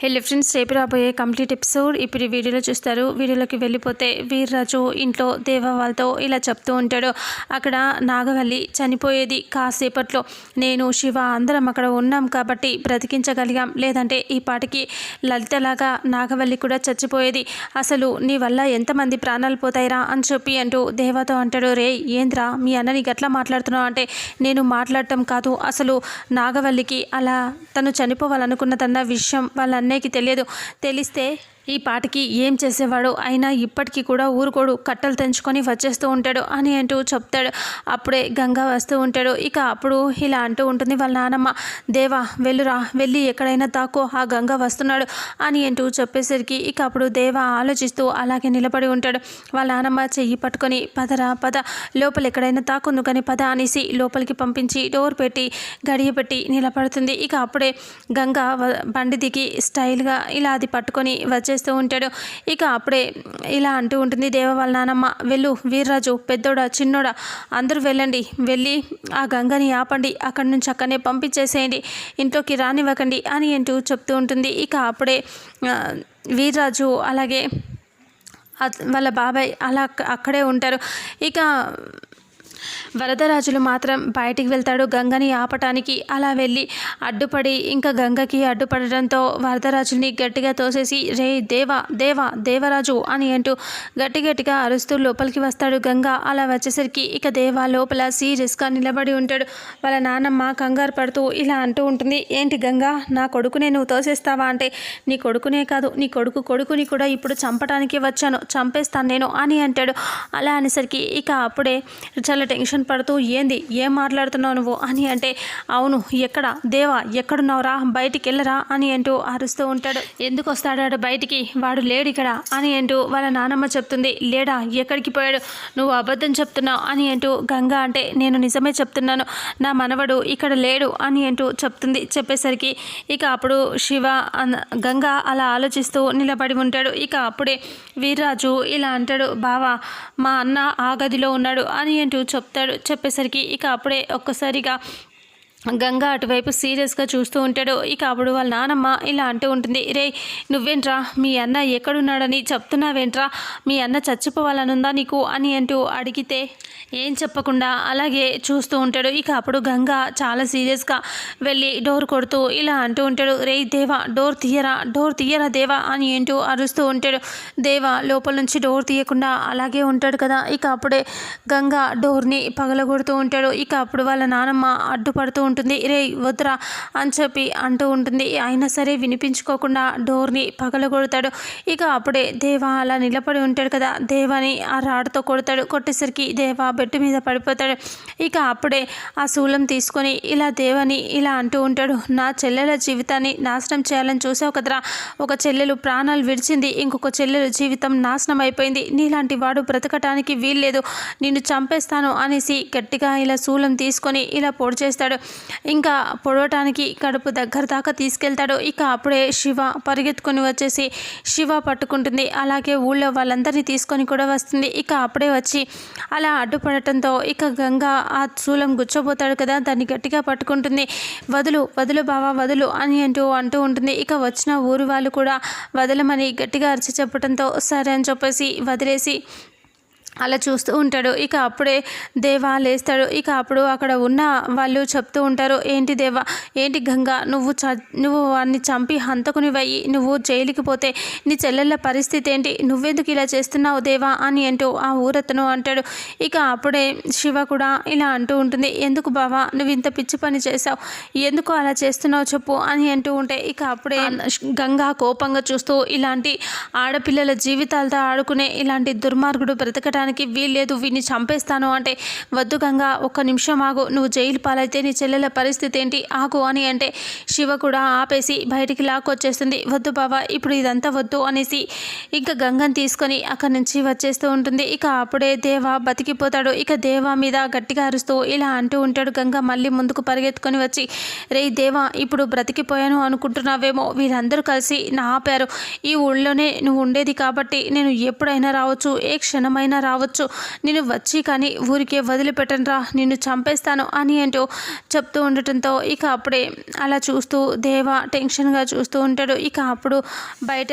హెల్లీ friends రేపు రాబోయే complete episode. ఇప్పుడు వీడియోలో చూస్తారు. వీడియోలోకి వెళ్ళిపోతే వీర్రాజు ఇంట్లో దేవ వాళ్ళతో ఇలా చెప్తూ ఉంటాడు. అక్కడ నాగవల్లి చనిపోయేది కాసేపట్లో. నేను శివ అందరం అక్కడ ఉన్నాం కాబట్టి బ్రతికించగలిగాం. లేదంటే ఈ పాటికి లలితలాగా నాగవల్లి కూడా చచ్చిపోయేది. అసలు నీ వల్ల ఎంతమంది ప్రాణాలు పోతాయిరా అని చెప్పి అంటూ దేవతో అంటాడు. రే ఏంద్రా మీ అన్నని గట్లా మాట్లాడుతున్నావు అంటే నేను మాట్లాడటం కాదు. అసలు నాగవల్లికి అలా తను చనిపోవాలనుకున్నదన్న విషయం వాళ్ళ అన్నయ్యకి తెలియదు. తెలిస్తే ఈ పాటికి ఏం చేసేవాడు అయినా ఇప్పటికీ కూడా ఊరుకోడు కట్టలు తెంచుకొని వచ్చేస్తూ ఉంటాడు అని అంటూ చెప్తాడు. అప్పుడే గంగా వస్తూ ఉంటాడు. ఇక అప్పుడు ఇలా అంటూ ఉంటుంది వాళ్ళ నానమ్మ దేవా వెళ్ళురా వెళ్ళి ఎక్కడైనా తాకో ఆ గంగ వస్తున్నాడు అని అంటూ చెప్పేసరికి ఇక అప్పుడు దేవ ఆలోచిస్తూ అలాగే నిలబడి ఉంటాడు. వాళ్ళ నానమ్మ చెయ్యి పట్టుకొని పదరా పద లోపల ఎక్కడైనా తాకుందు కానీ పద అనేసి లోపలికి పంపించి డోర్ పెట్టి గడియ పెట్టి నిలబడుతుంది. ఇక అప్పుడే గంగ బండి దిగి స్టైల్గా ఇలా అది పట్టుకొని వచ్చే చేస్తూ ఉంటాడు. ఇక అప్పుడే ఇలా అంటూ ఉంటుంది దేవ వాళ్ళ నానమ్మ వెళ్ళు వీర్రాజు పెద్దోడా చిన్నోడా అందరూ వెళ్ళండి. వెళ్ళి ఆ గంగని ఆపండి. అక్కడి నుంచి అక్కడనే పంపించేసేయండి. ఇంట్లోకి రానివ్వకండి అని అంటూ చెప్తూ ఉంటుంది. ఇక అప్పుడే వీర్రాజు అలాగే వాళ్ళ బాబాయ్ అలా అక్కడే ఉంటారు. ఇక వరదరాజులు మాత్రం బయటికి వెళ్తాడు. గంగని ఆపటానికి అలా వెళ్ళి అడ్డుపడి ఇంకా గంగకి అడ్డుపడడంతో వరదరాజుని గట్టిగా తోసేసి రే దేవా దేవా దేవరాజు అని అంటూ గట్టి గట్టిగా అరుస్తూ లోపలికి వస్తాడు గంగ. అలా వచ్చేసరికి ఇక దేవా లోపల సీరియస్గా నిలబడి ఉంటాడు. వాళ్ళ నాన్నమ్మ కంగారు పడుతూ ఇలా అంటూ ఉంటుంది ఏంటి గంగా నా కొడుకునే నువ్వు తోసేస్తావా? అంటే నీ కొడుకునే కాదు నీ కొడుకు కొడుకుని కూడా ఇప్పుడు చంపడానికి వచ్చాను చంపేస్తాను నేను అని అంటాడు. అలా అనేసరికి ఇక అప్పుడే చాలా టెన్షన్ పడుతూ ఏంది? ఏం మాట్లాడుతున్నావు నువ్వు? అని అంటే అవును ఎక్కడ? దేవా ఎక్కడున్నావురా బయటికి వెళ్ళరా? అని అంటూ అరుస్తూ ఉంటాడు. ఎందుకు వస్తాడాడు బయటికి? వాడు లేడు ఇక్కడ. అని అంటూ వాళ్ళ నానమ్మ చెప్తుంది. లేడా? ఎక్కడికి పోయాడు? నువ్వు అబద్ధం చెప్తున్నావు? అని అంటూ గంగా అంటే నేను నిజమే చెప్తున్నాను. నా మనవడు ఇక్కడ లేడు. అని అంటూ చెప్తుంది. చెప్పేసరికి ఇక అప్పుడు శివ గంగా అలా ఆలోచిస్తూ నిలబడి ఉంటాడు. ఇక అప్పుడే వీర్రాజు ఇలా అంటాడు బావా మా అన్న ఆ గదిలో ఉన్నాడు అని అంటూ చెప్తాడు. చెప్పేసరికి ఇక అప్పుడే ఒక్కసారిగా గంగా అటువైపు సీరియస్గా చూస్తూ ఉంటాడు. ఇక అప్పుడు వాళ్ళ నానమ్మ ఇలా అంటూ ఉంటుంది రే నువ్వేంట్రా? మీ అన్న ఎక్కడున్నాడని చెప్తున్నావేంట్రా? మీ అన్న చచ్చిపోవాలనుందా నీకు? అని అంటూ అడిగితే ఏం చెప్పకుండా అలాగే చూస్తూ ఉంటాడు. ఇక అప్పుడు గంగా చాలా సీరియస్గా వెళ్ళి డోర్ కొడుతూ ఇలా అంటూ ఉంటాడు రే దేవా డోర్ తీయరా డోర్ తీయరా దేవా? అని అంటూ అరుస్తూ ఉంటాడు. దేవా లోపల నుంచి డోర్ తీయకుండా అలాగే ఉంటాడు కదా? ఇక అప్పుడే గంగా డోర్ని పగలగొడుతూ ఉంటాడు. ఇక అప్పుడు వాళ్ళ నానమ్మ అడ్డుపడుతూ ఉంటుంది. రే వద్దురా అని చెప్పి అంటూ ఉంటుంది. అయినా సరే వినిపించుకోకుండా డోర్ని పగలగొడతాడు. ఇక అప్పుడే దేవా అలా నిలబడి ఉంటాడు కదా. దేవాని ఆ రాడ్తో కొడతాడు. కొట్టేసరికి దేవా బెడ్ మీద పడిపోతాడు. ఇక అప్పుడే ఆ శూలం తీసుకొని ఇలా దేవని ఇలా అంటూ ఉంటాడు. నా చెల్లెల జీవితాన్ని నాశనం చేయాలని చూసావు కదరా. ఒక చెల్లెలు ప్రాణాలు విడిచింది. ఇంకొక చెల్లెలు జీవితం నాశనం అయిపోయింది. నీలాంటి వాడు బ్రతకటానికి వీల్లేదు. నిన్ను చంపేస్తాను అనేసి గట్టిగా ఇలా శూలం తీసుకొని ఇలా పొడి చేస్తాడు. ఇంకా పొడవటానికి కడుపు దగ్గర దాకా తీసుకెళ్తాడు. ఇక అప్పుడే శివ పరిగెత్తుకొని వచ్చేసి శివ పట్టుకుంటుంది. అలాగే ఊళ్ళో వాళ్ళందరినీ తీసుకొని కూడా వస్తుంది. ఇక అప్పుడే వచ్చి అలా అడ్డుపడటంతో ఇక గంగ ఆ శూలం గుచ్చబోతాడు కదా దాన్ని గట్టిగా పట్టుకుంటుంది. వదులు వదులు బావా వదులు అని అంటూ అంటూ ఉంటుంది. ఇక వచ్చిన ఊరు వాళ్ళు కూడా వదలమని గట్టిగా అరిచి చెప్పడంతో సరే అని చెప్పేసి వదిలేసి అలా చూస్తూ ఉంటాడు. ఇక అప్పుడే దేవా లేస్తాడు. ఇక అప్పుడు అక్కడ ఉన్న వాళ్ళు చెప్తూ ఉంటారు ఏంటి దేవా ఏంటి గంగా నువ్వు చ నువ్వు వాడిని చంపి హంతకుని వయ్యి నువ్వు జైలుకి పోతే నీ చెల్లెళ్ళ పరిస్థితి ఏంటి? నువ్వెందుకు ఇలా చేస్తున్నావు దేవా? అని అంటూ ఆ ఊరతను అంటాడు. ఇక అప్పుడే శివ కూడా ఇలా అంటూ ఉంటుంది ఎందుకు బావా నువ్వు ఇంత పిచ్చి పని చేసావు ఎందుకు అలా చేస్తున్నావు చెప్పు? అని అంటూ ఉంటే ఇక అప్పుడే గంగా కోపంగా చూస్తూ ఇలాంటి ఆడపిల్లల జీవితాలతో ఆడుకునే ఇలాంటి దుర్మార్గుడు బ్రతకడానికి వీల్లేదు వీడిని చంపేస్తాను అంటే వద్దు గంగా ఒక్క నిమిషం ఆగు నువ్వు జైలు పాలైతే నీ చెల్లెల పరిస్థితి ఏంటి? ఆగు అని అంటే శివ కూడా ఆపేసి బయటికి లాక్కొచ్చేస్తుంది. వద్దు బావా ఇప్పుడు ఇదంతా వద్దు అనేసి ఇంకా గంగని తీసుకొని అక్కడి నుంచి వచ్చేస్తూ ఉంటుంది. ఇక అప్పుడే దేవ బతికిపోతాడు. ఇక దేవ మీద గట్టిగా అరుస్తూ ఇలా అంటూ ఉంటాడు గంగ మళ్ళీ ముందుకు పరిగెత్తుకొని వచ్చి రే దేవా ఇప్పుడు బ్రతికిపోయాను అనుకుంటున్నావేమో వీరందరూ కలిసి నా ఆపారు. ఈ ఊళ్ళోనే నువ్వు ఉండేది కాబట్టి నేను ఎప్పుడైనా రావచ్చు ఏ క్షణమైనా రావచ్చు. రావచ్చు. నేను వచ్చి కానీ ఊరికే వదిలిపెట్టనురా నిన్ను చంపేస్తాను అని అంటూ చెప్తూ ఉండటంతో ఇక అప్పుడే అలా చూస్తూ దేవ టెన్షన్గా చూస్తూ ఉంటాడు. ఇక అప్పుడు బయట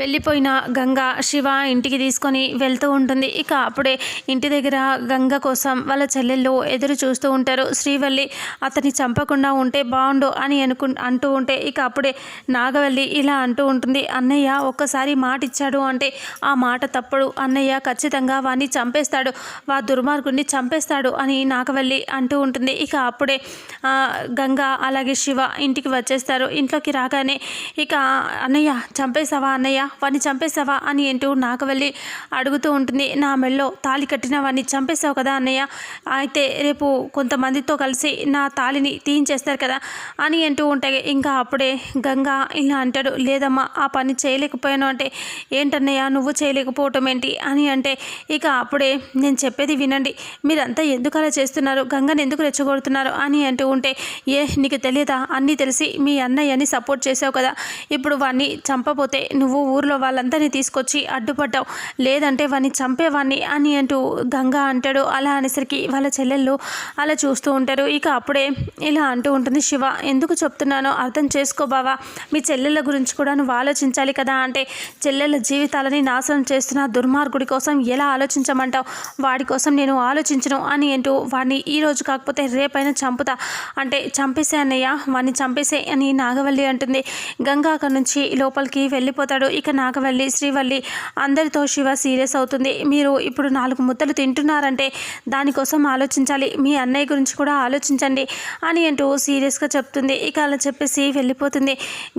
వెళ్ళిపోయిన గంగ శివ ఇంటికి తీసుకొని వెళ్తూ ఉంటుంది. ఇక అప్పుడే ఇంటి దగ్గర గంగ కోసం వాళ్ళ చెల్లెళ్ళు ఎదురు చూస్తూ ఉంటారు. శ్రీవల్లి అతన్ని చంపకుండా ఉంటే బాగుండు అని అనుకు అంటూ ఉంటే ఇక అప్పుడే నాగవల్లి ఇలా అంటూ ఉంటుంది. అన్నయ్య ఒక్కసారి మాట ఇచ్చాడు అంటే ఆ మాట తప్పుడు. అన్నయ్య ఖచ్చితంగా వాడిని చంపేస్తాడు వా దుర్మార్గుడిని చంపేస్తాడు అని నాగవల్లి అంటూ ఉంటుంది. ఇక అప్పుడే గంగ అలాగే శివ ఇంటికి వచ్చేస్తారు. ఇంట్లోకి రాగానే ఇక అన్నయ్య చంపేసావా అన్నయ్య? వాడిని చంపేసావా అని అంటూ నాగవల్లి అడుగుతూ ఉంటుంది. నా మెళ్ళో తాళి కట్టిన వాడిని చంపేసావు కదా అన్నయ్య? అయితే రేపు కొంతమందితో కలిసి నా తాళిని తీయించేస్తారు కదా? అని అంటూ ఉంటే ఇంకా అప్పుడే గంగా ఇలా అంటాడు. లేదమ్మా ఆ పని చేయలేకపోయాను అంటే ఏంటన్నయ్య? నువ్వు చేయలేకపోవటం ఏంటి? అని అంటే ఇక అప్పుడే నేను చెప్పేది వినండి. మీరంతా ఎందుకు అలా చేస్తున్నారు? గంగని ఎందుకు రెచ్చగొడుతున్నారు? అని అంటూ ఉంటే ఏ నీకు తెలియదా? అన్నీ తెలిసి మీ అన్నయ్యని సపోర్ట్ చేసావు కదా. ఇప్పుడు వాడిని చంపపోతే నువ్వు ఊర్లో వాళ్ళందరినీ తీసుకొచ్చి అడ్డుపడ్డావు. లేదంటే వాడిని చంపేవాడిని అని అంటూ గంగా అంటాడు. అలా అనేసరికి వాళ్ళ చెల్లెళ్ళు అలా చూస్తూ ఉంటారు. ఇక అప్పుడే ఇలా అంటూ ఉంటుంది శివ ఎందుకు చెప్తున్నానో అర్థం చేసుకో బావా. మీ చెల్లెళ్ళ గురించి కూడా నువ్వు ఆలోచించాలి కదా అంటే చెల్లెళ్ళ జీవితాలని నాశనం చేస్తున్న దుర్మార్గుడి కోసం ఎలా ఆలోచించమంటావు? వాడి కోసం నేను ఆలోచించను అని అంటూ వాడిని ఈ రోజు కాకపోతే రేపైనా చంపుతా. అంటే చంపేసే అన్నయ్య వాడిని చంపేసే అని నాగవల్లి అంటుంది. గంగా అక్కడి నుంచి లోపలికి వెళ్ళిపోతాడు. ఇక నాగవల్లి శ్రీవల్లి అందరితో శివ సీరియస్ అవుతుంది. మీరు ఇప్పుడు నాలుగు ముద్దలు తింటున్నారంటే దానికోసం ఆలోచించాలి. మీ అన్నయ్య గురించి కూడా ఆలోచించండి అని అంటూ సీరియస్గా చెప్తుంది. ఇక అలా చెప్పేసి వెళ్ళిపోతుంది.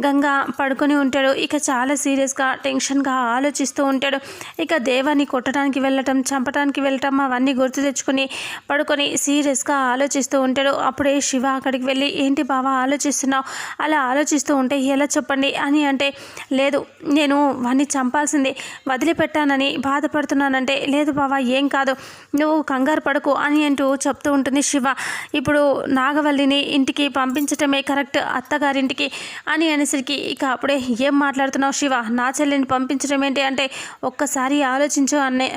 గంగా పడుకొని ఉంటాడు. ఇక చాలా సీరియస్గా టెన్షన్గా ఆలోచిస్తూ ఉంటాడు. ఇక దేవాన్ని కొట్టడానికి వెళ్ళి వెళ్ళటం చంపటానికి వెళ్ళటం అవన్నీ గుర్తు తెచ్చుకొని పడుకొని సీరియస్గా ఆలోచిస్తూ ఉంటాడు. అప్పుడే శివ అక్కడికి వెళ్ళి ఏంటి బావా ఆలోచిస్తున్నావు? అలా ఆలోచిస్తూ ఉంటే ఎలా చెప్పండి? అని అంటే లేదు నేను వాడిని చంపాల్సిందే వదిలిపెట్టానని బాధపడుతున్నానంటే లేదు బావా ఏం కాదు నువ్వు కంగారు పడకు అని అంటూ చెప్తూ ఉంటుంది శివ. ఇప్పుడు నాగవల్లిని ఇంటికి పంపించటమే కరెక్ట్ అత్తగారింటికి అని అనేసరికి ఇక అప్పుడే ఏం మాట్లాడుతున్నావు శివ? నా చెల్లిని పంపించడం ఏంటి? అంటే ఒక్కసారి ఆలోచించు అన్నే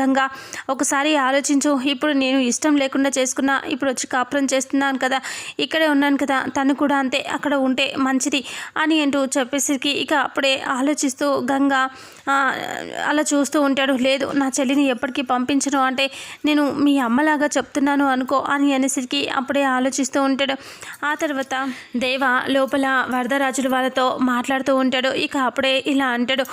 గంగా ఒకసారి ఆలోచించు. ఇప్పుడు నేను ఇష్టం లేకుండా చేసుకున్నా ఇప్పుడు వచ్చి కాపురం చేస్తున్నాను కదా ఇక్కడే ఉన్నాను కదా తను కూడా అంతే అక్కడ ఉంటే మంచిది అని అంటూ చెప్పేసరికి ఇక అప్పుడే ఆలోచిస్తూ గంగా అలా చూస్తూ ఉంటాడు. లేదు నా చెల్లిని ఎప్పటికీ పంపించను అంటే నేను మీ అమ్మలాగా చెప్తున్నాను అనుకో అని అనేసరికి అప్పుడే ఆలోచిస్తూ ఉంటాడు. ఆ తర్వాత దేవ లోపల వరదరాజులు వాళ్ళతో మాట్లాడుతూ ఉంటాడు. ఇక అప్పుడే ఇలా అంటాడు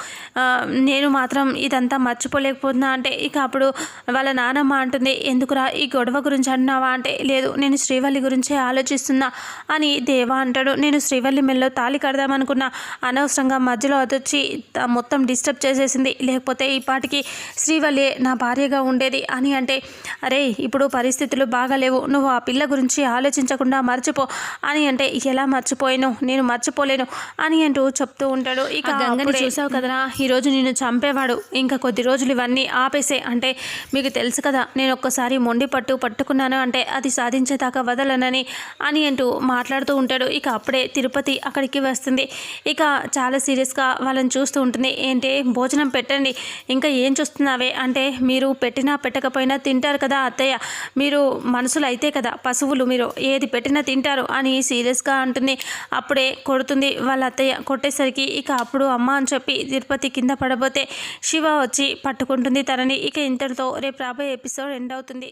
నేను మాత్రం ఇదంతా మర్చిపోలేకపోతున్నా అంటే ఇక అప్పుడు వాళ్ళ నానమ్మ అంటుంది ఎందుకురా ఈ గొడవ గురించి అన్నావా? అంటే లేదు నేను శ్రీవల్లి గురించే ఆలోచిస్తున్నా అని దేవా అంటాడు. నేను శ్రీవల్లి మెల్లో తాళి కడదామనుకున్నా అనవసరంగా మధ్యలో అదొచ్చి మొత్తం డిస్టర్బ్ చేసేసింది. లేకపోతే ఈ పాటికి శ్రీవల్లి నా భార్యగా ఉండేది అని అంటే అరే ఇప్పుడు పరిస్థితులు బాగాలేవు. నువ్వు ఆ పిల్ల గురించి ఆలోచించకుండా మర్చిపో అని అంటే ఎలా మర్చిపోయాను? నేను మర్చిపోలేను అని అంటూ చెప్తూ ఉంటాడు. ఇక గంగని చూసావు కదరా? ఈరోజు నేను చంపేవాడు. ఇంకా కొద్ది రోజులు ఇవన్నీ వయసే అంటే మీకు తెలుసు కదా నేను ఒక్కసారి మొండి పట్టు పట్టుకున్నాను అంటే అది సాధించేదాకా వదలనని అని అంటూ మాట్లాడుతూ ఉంటాడు. ఇక అప్పుడే తిరుపతి అక్కడికి వస్తుంది. ఇక చాలా సీరియస్గా వాళ్ళని చూస్తూ ఉంటుంది. ఏంటి భోజనం పెట్టండి ఇంకా ఏం చూస్తున్నావే? అంటే మీరు పెట్టినా పెట్టకపోయినా తింటారు కదా అత్తయ్య. మీరు మనుషులు అయితే కదా పశువులు మీరు ఏది పెట్టినా తింటారు అని సీరియస్గా అంటుంది. అప్పుడే కొడుతుంది వాళ్ళ అత్తయ్య. కొట్టేసరికి ఇక అప్పుడు అమ్మ అని చెప్పి తిరుపతి కింద పడబోతే శివ వచ్చి పట్టుకుంటుంది తనని. ఇక ఇంతటితో రేపు రాబోయే ఎపిసోడ్ ఎండ్ అవుతుంది.